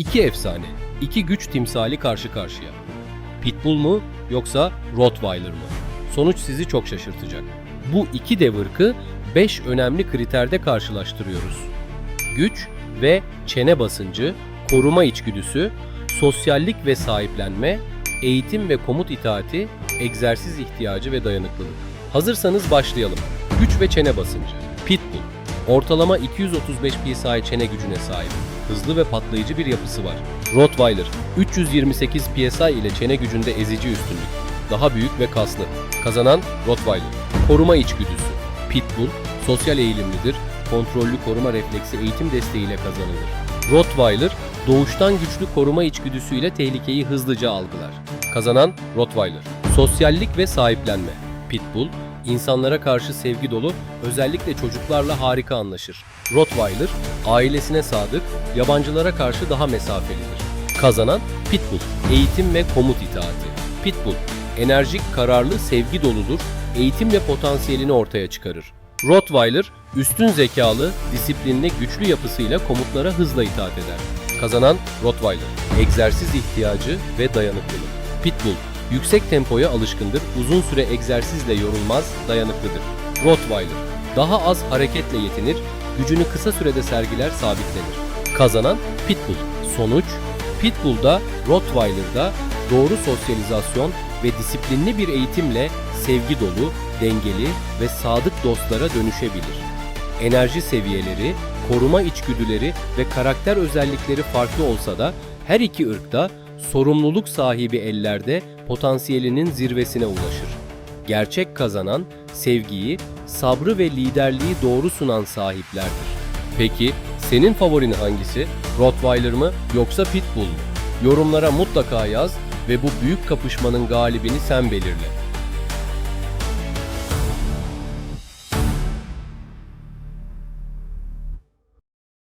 İki efsane, iki güç timsali karşı karşıya. Pitbull mu yoksa Rottweiler mı? Sonuç sizi çok şaşırtacak. Bu iki dev ırkı 5 önemli kriterde karşılaştırıyoruz. Güç ve çene basıncı, koruma içgüdüsü, sosyallik ve sahiplenme, eğitim ve komut itaati, egzersiz ihtiyacı ve dayanıklılık. Hazırsanız başlayalım. Güç ve çene basıncı. Pitbull. Ortalama 235 psi çene gücüne sahip. Hızlı ve patlayıcı bir yapısı var. Rottweiler. 328 psi ile çene gücünde ezici üstünlük. Daha büyük ve kaslı. Kazanan Rottweiler. Koruma içgüdüsü. Pitbull. Sosyal eğilimlidir. Kontrollü koruma refleksi eğitim desteğiyle kazanılır. Rottweiler. Doğuştan güçlü koruma içgüdüsüyle tehlikeyi hızlıca algılar. Kazanan Rottweiler. Sosyallik ve sahiplenme. Pitbull, insanlara karşı sevgi dolu, özellikle çocuklarla harika anlaşır. Rottweiler, ailesine sadık, yabancılara karşı daha mesafelidir. Kazanan Pitbull, eğitim ve komut itaati. Pitbull, enerjik, kararlı, sevgi doludur, eğitim ve potansiyelini ortaya çıkarır. Rottweiler, üstün zekalı, disiplinli, güçlü yapısıyla komutlara hızla itaat eder. Kazanan Rottweiler, egzersiz ihtiyacı ve dayanıklılık. Pitbull, yüksek tempoya alışkındır, uzun süre egzersizle yorulmaz, dayanıklıdır. Rottweiler, daha az hareketle yetinir, gücünü kısa sürede sergiler, sabitlenir. Kazanan Pitbull. Sonuç, Pitbull'da, Rottweiler'da doğru sosyalizasyon ve disiplinli bir eğitimle sevgi dolu, dengeli ve sadık dostlara dönüşebilir. Enerji seviyeleri, koruma içgüdüleri ve karakter özellikleri farklı olsa da her iki ırkta sorumluluk sahibi ellerde potansiyelinin zirvesine ulaşır. Gerçek kazanan sevgiyi, sabrı ve liderliği doğru sunan sahiplerdir. Peki senin favorin hangisi? Rottweiler mı yoksa Pitbull mu? Yorumlara mutlaka yaz ve bu büyük kapışmanın galibini sen belirle.